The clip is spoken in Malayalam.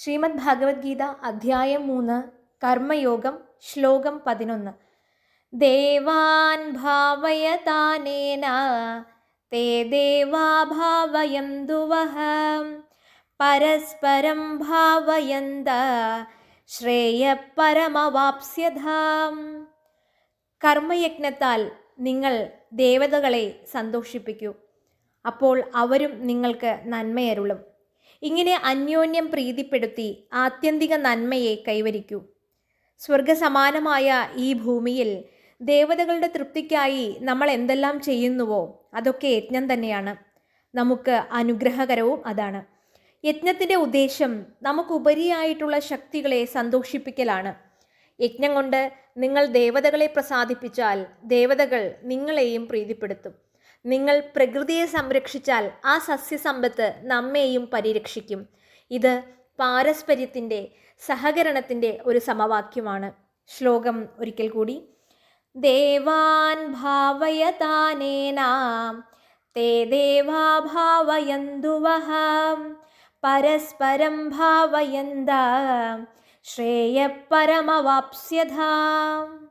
ശ്രീമദ് ഭഗവത്ഗീത അധ്യായം മൂന്ന് കർമ്മയോഗം ശ്ലോകം പതിനൊന്ന്. ദേവാൻ ഭാവയതാനേന തേ ദേവാ ഭാവയന്തുവഹ പരസ്പരം ഭാവയന്ത ശ്രേയ പരമവാപ്സ്യധാം കർമ്മയജ്ഞത്താൽ നിങ്ങൾ ദേവതകളെ സന്തോഷിപ്പിക്കൂ. അപ്പോൾ അവരും നിങ്ങൾക്ക് നന്മയരുളും. ഇങ്ങനെ അന്യോന്യം പ്രീതിപ്പെടുത്തി ആത്യന്തിക നന്മയെ കൈവരിക്കൂ. സ്വർഗസമാനമായ ഈ ഭൂമിയിൽ ദേവതകളുടെ തൃപ്തിക്കായി നമ്മൾ എന്തെല്ലാം ചെയ്യുന്നുവോ അതൊക്കെ യജ്ഞം തന്നെയാണ്. നമുക്ക് അനുഗ്രഹകരവും അതാണ്. യജ്ഞത്തിന്റെ ഉദ്ദേശം നമുക്കുപരിയായിട്ടുള്ള ശക്തികളെ സന്തോഷിപ്പിക്കലാണ്. യജ്ഞം കൊണ്ട് നിങ്ങൾ ദേവതകളെ പ്രസാദിപ്പിച്ചാൽ ദേവതകൾ നിങ്ങളെയും പ്രീതിപ്പെടുത്തും. നിങ്ങൾ പ്രകൃതിയെ സംരക്ഷിച്ചാൽ ആ സസ്യസമ്പത്ത് നമ്മെയും പരിരക്ഷിക്കും. ഇത് പാരസ്പര്യത്തിന്റെ സഹകരണത്തിന്റെ ഒരു സമവാക്യമാണ്. ശ്ലോകം ഒരിക്കൽ കൂടി. ദേവാൻ ഭാവയതാനേനാം തേ ദേവാ ഭാവയന്തുവഹ പരസ്പരം ഭാവയന്ത ശ്രേയപരമവാപ്സ്യതാം